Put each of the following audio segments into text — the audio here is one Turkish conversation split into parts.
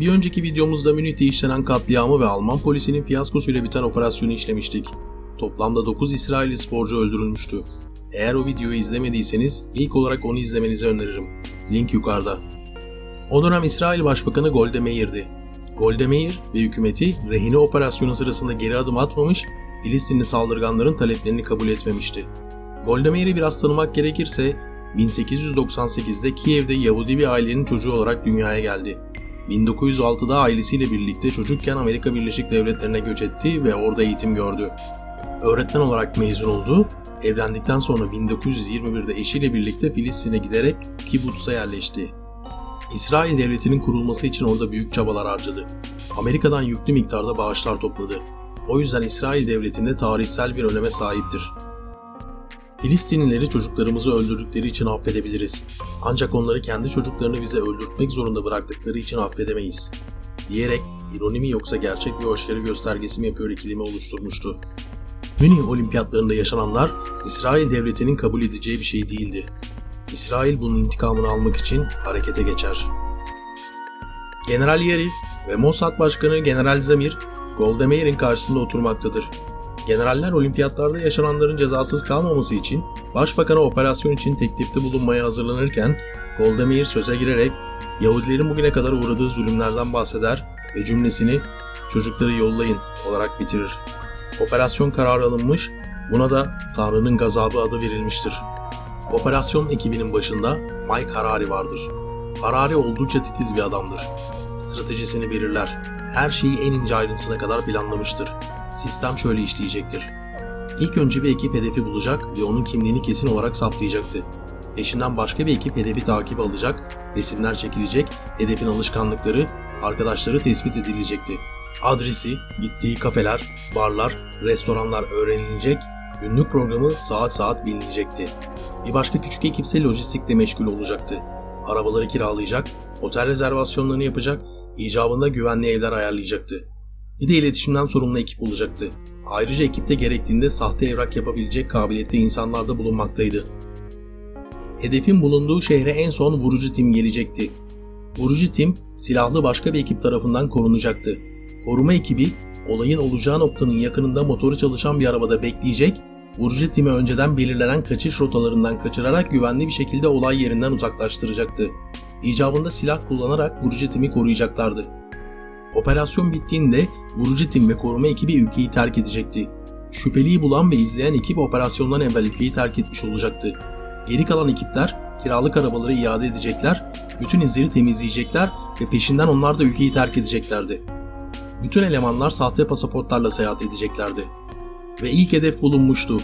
Bir önceki videomuzda Münih'te işlenen katliamı ve Alman polisinin fiyaskosuyla biten operasyonu işlemiştik. Toplamda 9 İsrailli sporcu öldürülmüştü. Eğer o videoyu izlemediyseniz ilk olarak onu izlemenizi öneririm. Link yukarıda. O dönem İsrail Başbakanı Golda Meir'di. Golda Meir ve hükümeti rehine operasyonu sırasında geri adım atmamış, Filistinli saldırganların taleplerini kabul etmemişti. Golda Meir'i biraz tanımak gerekirse 1898'de Kiev'de Yahudi bir ailenin çocuğu olarak dünyaya geldi. 1906'da ailesiyle birlikte çocukken Amerika Birleşik Devletleri'ne göç etti ve orada eğitim gördü. Öğretmen olarak mezun oldu, evlendikten sonra 1921'de eşiyle birlikte Filistin'e giderek Kibutz'a yerleşti. İsrail devletinin kurulması için orada büyük çabalar harcadı. Amerika'dan yüklü miktarda bağışlar topladı. O yüzden İsrail devletinde tarihsel bir öneme sahiptir. Filistinlileri çocuklarımızı öldürdükleri için affedebiliriz. Ancak onları kendi çocuklarını bize öldürtmek zorunda bıraktıkları için affedemeyiz. Diyerek ironi mi yoksa gerçek bir hoşgörü göstergesi mi yapıyor ikilimi oluşturmuştu. Münih olimpiyatlarında yaşananlar İsrail devletinin kabul edeceği bir şey değildi. İsrail bunun intikamını almak için harekete geçer. General Yarif ve Mossad Başkanı General Zamir, Golda Meir'in karşısında oturmaktadır. Generaller olimpiyatlarda yaşananların cezasız kalmaması için Başbakan'a operasyon için teklifte bulunmaya hazırlanırken Golda Meir söze girerek Yahudilerin bugüne kadar uğradığı zulümlerden bahseder ve cümlesini çocukları yollayın olarak bitirir. Operasyon kararı alınmış, buna da Tanrı'nın gazabı adı verilmiştir. Operasyon ekibinin başında Mike Harari vardır. Harari oldukça titiz bir adamdır. Stratejisini belirler. Her şeyi en ince ayrıntısına kadar planlamıştır. Sistem şöyle işleyecektir. İlk önce bir ekip hedefi bulacak ve onun kimliğini kesin olarak saptayacaktı. Eşinden başka bir ekip hedefi takip alacak, resimler çekilecek, hedefin alışkanlıkları, arkadaşları tespit edilecekti. Adresi, gittiği kafeler, barlar, restoranlar öğrenilecek, günlük programı saat saat bilinecekti. Bir başka küçük ekipse lojistikle meşgul olacaktı. Arabaları kiralayacak, otel rezervasyonlarını yapacak, icabında güvenli evler ayarlayacaktı. Bir de iletişimden sorumlu ekip olacaktı. Ayrıca ekipte gerektiğinde sahte evrak yapabilecek kabiliyetli insanlar da bulunmaktaydı. Hedefin bulunduğu şehre en son vurucu tim gelecekti. Vurucu tim silahlı başka bir ekip tarafından korunacaktı. Koruma ekibi olayın olacağı noktanın yakınında motoru çalışan bir arabada bekleyecek, vurucu timi önceden belirlenen kaçış rotalarından kaçırarak güvenli bir şekilde olay yerinden uzaklaştıracaktı. İcabında silah kullanarak vurucu timi koruyacaklardı. Operasyon bittiğinde vurucu tim ve koruma ekibi ülkeyi terk edecekti. Şüpheliyi bulan ve izleyen ekip operasyondan evvel ülkeyi terk etmiş olacaktı. Geri kalan ekipler kiralık arabaları iade edecekler, bütün izleri temizleyecekler ve peşinden onlar da ülkeyi terk edeceklerdi. Bütün elemanlar sahte pasaportlarla seyahat edeceklerdi. Ve ilk hedef bulunmuştu.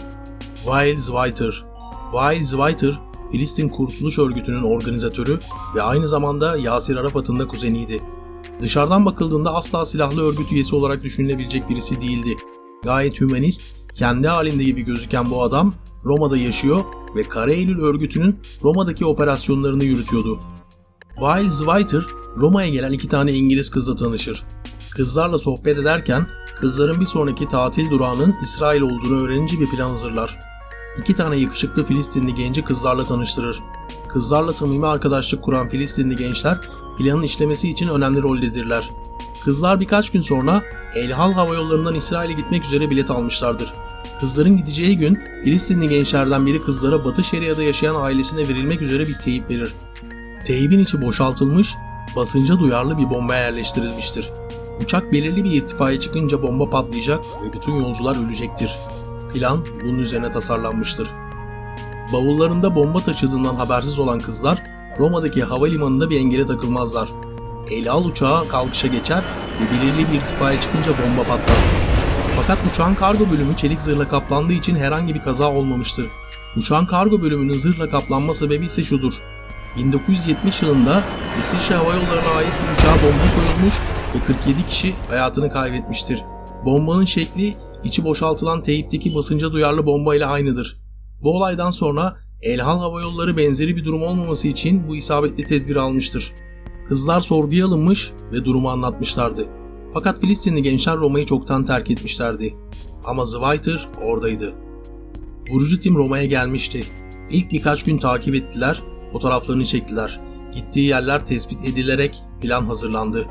Weil Zweiter. Weil Zweiter, Filistin Kurtuluş Örgütü'nün organizatörü ve aynı zamanda Yasir Arafat'ın da kuzeniydi. Dışarıdan bakıldığında asla silahlı örgüt üyesi olarak düşünülebilecek birisi değildi. Gayet hümanist, kendi halinde gibi gözüken bu adam Roma'da yaşıyor ve Kara Eylül örgütünün Roma'daki operasyonlarını yürütüyordu. Weil Zweiter, Roma'ya gelen iki tane İngiliz kızla tanışır. Kızlarla sohbet ederken kızların bir sonraki tatil durağının İsrail olduğunu öğrenince bir plan hazırlar. İki tane yakışıklı Filistinli genci kızlarla tanıştırır. Kızlarla samimi arkadaşlık kuran Filistinli gençler planın işlemesi için önemli roldedirler. Kızlar birkaç gün sonra El Hal Hava Yolları'ndan İsrail'e gitmek üzere bilet almışlardır. Kızların gideceği gün Filistinli gençlerden biri kızlara Batı Şeria'da yaşayan ailesine verilmek üzere bir teyip verir. Teybin içi boşaltılmış, basınca duyarlı bir bomba yerleştirilmiştir. Uçak belirli bir irtifaya çıkınca bomba patlayacak ve bütün yolcular ölecektir. Plan bunun üzerine tasarlanmıştır. Bavullarında bomba taşıdığından habersiz olan kızlar Roma'daki havalimanında bir engele takılmazlar. El al uçağı kalkışa geçer ve belirli bir irtifaya çıkınca bomba patlar. Fakat uçağın kargo bölümü çelik zırhla kaplandığı için herhangi bir kaza olmamıştır. Uçağın kargo bölümünün zırhla kaplanma sebebi ise şudur. 1970 yılında İsviçre Hava Yolları'na ait bir uçağa bomba koyulmuş ve 47 kişi hayatını kaybetmiştir. Bombanın şekli içi boşaltılan teyipteki basınca duyarlı bomba ile aynıdır. Bu olaydan sonra Elhal Hava Yolları benzeri bir durum olmaması için bu isabetli tedbir almıştır. Kızlar sorguya alınmış ve durumu anlatmışlardı. Fakat Filistinli gençler Roma'yı çoktan terk etmişlerdi. Ama Zweiter oradaydı. Vurucu tim Roma'ya gelmişti. İlk birkaç gün takip ettiler, fotoğraflarını çektiler. Gittiği yerler tespit edilerek plan hazırlandı.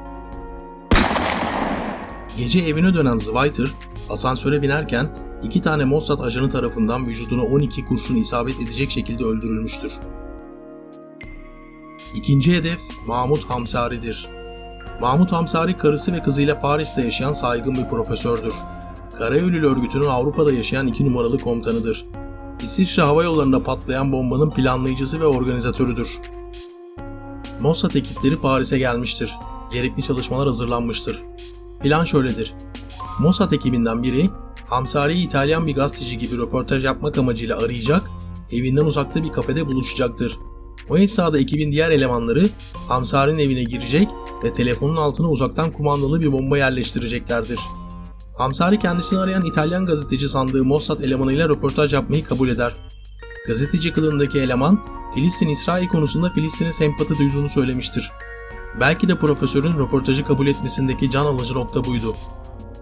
Gece evine dönen Zweiter, asansöre binerken iki tane Mossad ajanı tarafından vücuduna 12 kurşun isabet edecek şekilde öldürülmüştür. İkinci hedef Mahmut Hamsari'dir. Mahmut Hamsari karısı ve kızıyla Paris'te yaşayan saygın bir profesördür. Karayolül örgütünün Avrupa'da yaşayan iki numaralı komutanıdır. İsviçre Hava Yolları'nda patlayan bombanın planlayıcısı ve organizatörüdür. Mossad ekipleri Paris'e gelmiştir. Gerekli çalışmalar hazırlanmıştır. Plan şöyledir. Mossad ekibinden biri, Hamsari'yi İtalyan bir gazeteci gibi röportaj yapmak amacıyla arayacak, evinden uzakta bir kafede buluşacaktır. O esnada ekibin diğer elemanları Hamsari'nin evine girecek ve telefonun altına uzaktan kumandalı bir bomba yerleştireceklerdir. Hamsari kendisini arayan İtalyan gazeteci sandığı Mossad elemanıyla röportaj yapmayı kabul eder. Gazeteci kılığındaki eleman, Filistin-İsrail konusunda Filistin'e sempati duyduğunu söylemiştir. Belki de profesörün röportajı kabul etmesindeki can alıcı nokta buydu.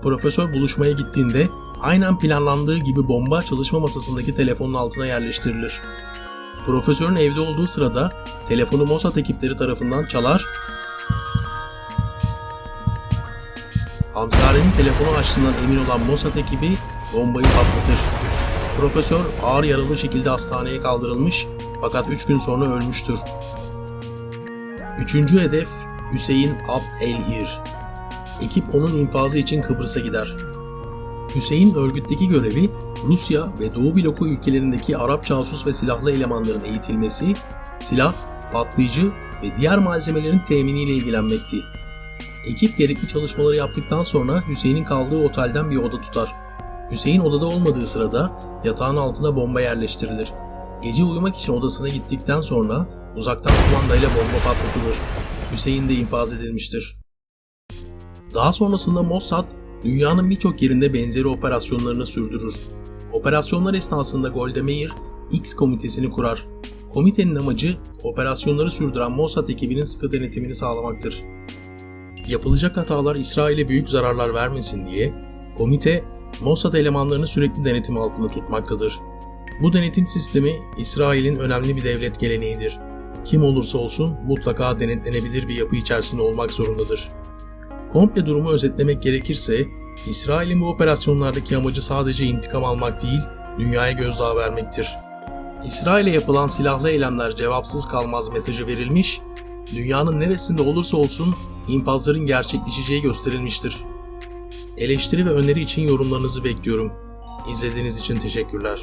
Profesör buluşmaya gittiğinde aynen planlandığı gibi bomba çalışma masasındaki telefonun altına yerleştirilir. Profesörün evde olduğu sırada telefonu Mossad ekipleri tarafından çalar Hamsari'nin telefonu açtığından emin olan Mossad ekibi bombayı patlatır. Profesör ağır yaralı şekilde hastaneye kaldırılmış fakat 3 gün sonra ölmüştür. Üçüncü hedef Hüseyin Abd el-Hir. Ekip onun infazı için Kıbrıs'a gider. Hüseyin örgütteki görevi Rusya ve Doğu bloku ülkelerindeki Arap casus ve silahlı elemanların eğitilmesi, silah, patlayıcı ve diğer malzemelerin teminiyle ilgilenmekti. Ekip gerekli çalışmaları yaptıktan sonra Hüseyin'in kaldığı otelden bir oda tutar. Hüseyin odada olmadığı sırada yatağın altına bomba yerleştirilir. Gece uyumak için odasına gittikten sonra uzaktan kumandayla bomba patlatılır. Hüseyin de infaz edilmiştir. Daha sonrasında Mossad, dünyanın birçok yerinde benzeri operasyonlarını sürdürür. Operasyonlar esnasında Golda Meir, X komitesini kurar. Komitenin amacı operasyonları sürdüren Mossad ekibinin sıkı denetimini sağlamaktır. Yapılacak hatalar İsrail'e büyük zararlar vermesin diye komite Mossad elemanlarını sürekli denetim altında tutmaktadır. Bu denetim sistemi İsrail'in önemli bir devlet geleneğidir. Kim olursa olsun mutlaka denetlenebilir bir yapı içerisinde olmak zorundadır. Komple durumu özetlemek gerekirse, İsrail'in bu operasyonlardaki amacı sadece intikam almak değil, dünyaya gözdağı vermektir. İsrail'e yapılan silahlı eylemler cevapsız kalmaz mesajı verilmiş, dünyanın neresinde olursa olsun infazların gerçekleşeceği gösterilmiştir. Eleştiri ve öneri için yorumlarınızı bekliyorum. İzlediğiniz için teşekkürler.